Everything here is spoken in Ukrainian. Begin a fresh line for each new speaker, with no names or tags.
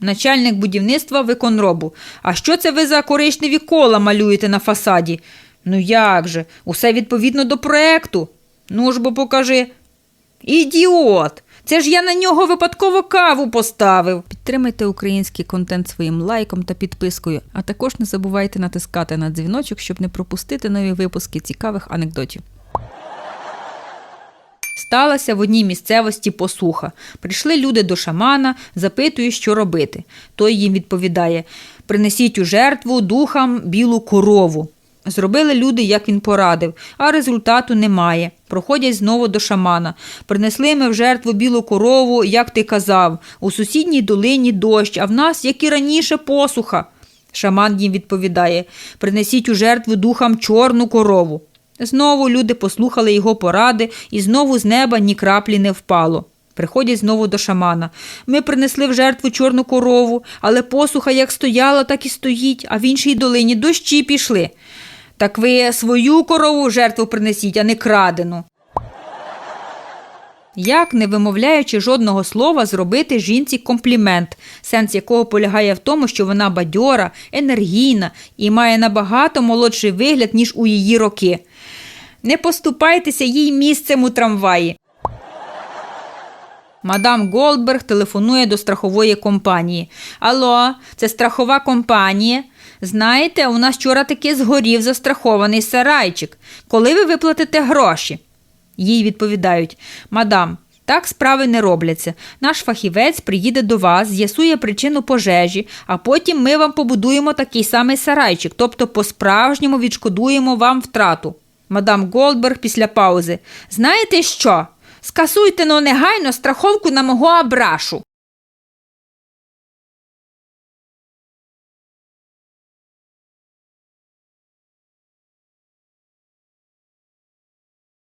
Начальник будівництва виконробу. А що це ви за коричневі кола малюєте на фасаді? Ну як же? Усе відповідно до проекту. Ну ж бо покажи. Ідіот! Це ж я на нього випадково каву поставив. Підтримайте український контент своїм лайком та підпискою, а також не забувайте натискати на дзвіночок, щоб не пропустити нові випуски цікавих анекдотів. Сталася в одній місцевості посуха. Прийшли люди до шамана, запитують, що робити. Той їм відповідає: принесіть у жертву духам білу корову. Зробили люди, як він порадив, а результату немає. Проходять знову до шамана. Принесли ми в жертву білу корову, як ти казав. У сусідній долині дощ, а в нас, як і раніше, посуха. Шаман їм відповідає: принесіть у жертву духам чорну корову. Знову люди послухали його поради, і знову з неба ні краплі не впало. Приходять знову до шамана. Ми принесли в жертву чорну корову, але посуха як стояла, так і стоїть, а в іншій долині дощі пішли. Так ви свою корову в жертву принесіть, а не крадену. Як, не вимовляючи жодного слова, зробити жінці комплімент, сенс якого полягає в тому, що вона бадьора, енергійна і має набагато молодший вигляд, ніж у її роки. Не поступайтеся їй місцем у трамваї. Мадам Голдберг телефонує до страхової компанії. Алло, це страхова компанія. Знаєте, у нас вчора таки згорів застрахований сарайчик. Коли ви виплатите гроші? Їй відповідають: Мадам, так справи не робляться. Наш фахівець приїде до вас, з'ясує причину пожежі, а потім ми вам побудуємо такий самий сарайчик, тобто по-справжньому відшкодуємо вам втрату. Мадам Голдберг після паузи. Знаєте що? Скасуйте но негайно страховку на мого абрашу.